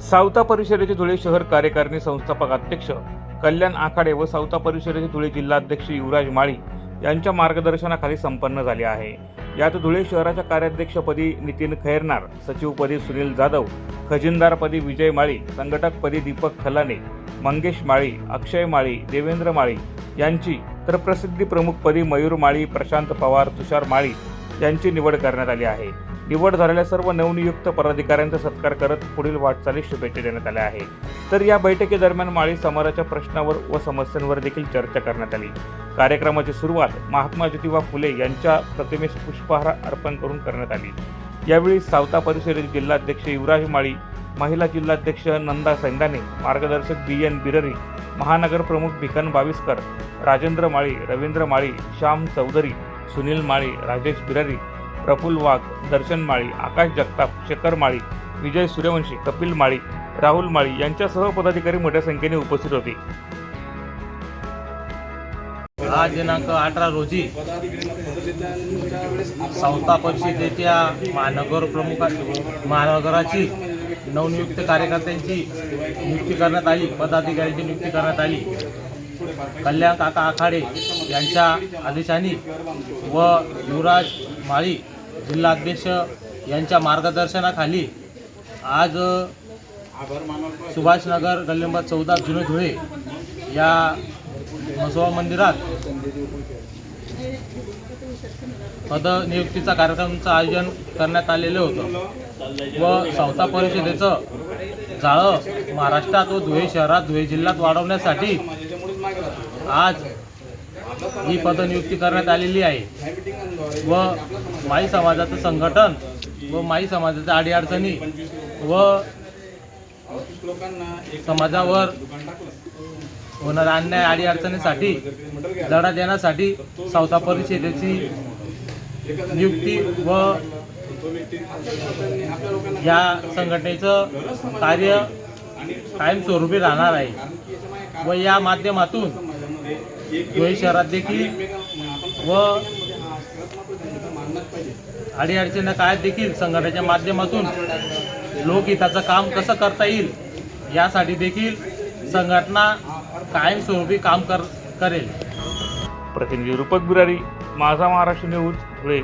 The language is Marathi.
सावता परिषदेचे धुळे शहर कार्यकारिणी संस्थापक अध्यक्ष कल्याण आखाडे व सावता परिषदेचे धुळे जिल्हाध्यक्ष युवराज माळी यांच्या मार्गदर्शनाखाली संपन्न झाले आहे. यात धुळे शहराच्या कार्याध्यक्षपदी नितीन खैरनार सचिवपदी सुनील जाधव खजिनदारपदी विजय माळी संघटकपदी दीपक खलाने मंगेश माळी अक्षय माळी देवेंद्र माळी यांची तर प्रसिद्धी प्रमुखपदी मयूर माळी प्रशांत पवार तुषार माळी यांची निवड करण्यात आली आहे. निवड झालेल्या सर्व नवनियुक्त पदाधिकाऱ्यांचा सत्कार करत पुढील वाटचालीस शुभेच्छा देण्यात आल्या आहे तर या बैठकीदरम्यान माळी समाजाच्या प्रश्नावर व समस्यांवर देखील चर्चा करण्यात आली. कार्यक्रमाची सुरुवात महात्मा ज्योतिबा फुले यांच्या प्रतिमेस पुष्पहार अर्पण करून करण्यात आली. यावेळी सावता परिषदेचे जिल्हाध्यक्ष युवराज माळी महिला जिल्हाध्यक्ष नंदा सैंदाने मार्गदर्शक बी एन बिररी महानगर प्रमुख भिकन बाविस्कर राजेंद्र माळी रवींद्र माळी श्याम चौधरी सुनील माळी राजेश बिरारी प्रफुल्ल वाघ दर्शन माळी आकाश जगताप शेखर माळी विजय सूर्यवंशी कपिल माळी राहुल माळी यांच्यासह पदाधिकारी मोठ्या संख्येने उपस्थित होते. आज दिनांक अठरा रोजी संस्था परिषदेच्या महानगर प्रमुख महानगराची नवनियुक्त कार्यकर्त्यांची नियुक्ती करण्यात आली पदाधिकाऱ्यांची नियुक्ती करण्यात आली. कल्याण काका आखाडे यांच्या आदेशाने व युवराज माळी जिल्हाध्यक्ष यांच्या मार्गदर्शनाखाली आज सुभाषनगर गल्ली नंबर चौदा जुने धुळे या मसोबा मंदिरात पदनियुक्तीचा कार्यक्रमाचं आयोजन करण्यात आलेलं होतं. व संस्था परिषदेचं जाळं महाराष्ट्रात व धुळे शहरात धुळे जिल्ह्यात वाढवण्यासाठी आज ही पदनियुक्ती करण्यात आलेली आहे. व माई समाजाचं संघटन व माई समाजाच्या अडीअडचणी व समाजावर होणाऱ्या अन्याय अडीअडचणीसाठी लढा देण्यासाठी सावता परिषदेची नियुक्ती व या संघटनेचं कार्य कायमस्वरूपी राहणार आहे. व या माध्यमातून धुळे शहरात देखील व अडीअडचणी काय देखील संघटनेच्या माध्यमातून लोकहिताचं काम कसं करता येईल यासाठी देखील संघटना कायमस्वरूपी काम कर करेल. प्रतिनिधी रुपक बिरारी माझा महाराष्ट्र न्यूज धुळे.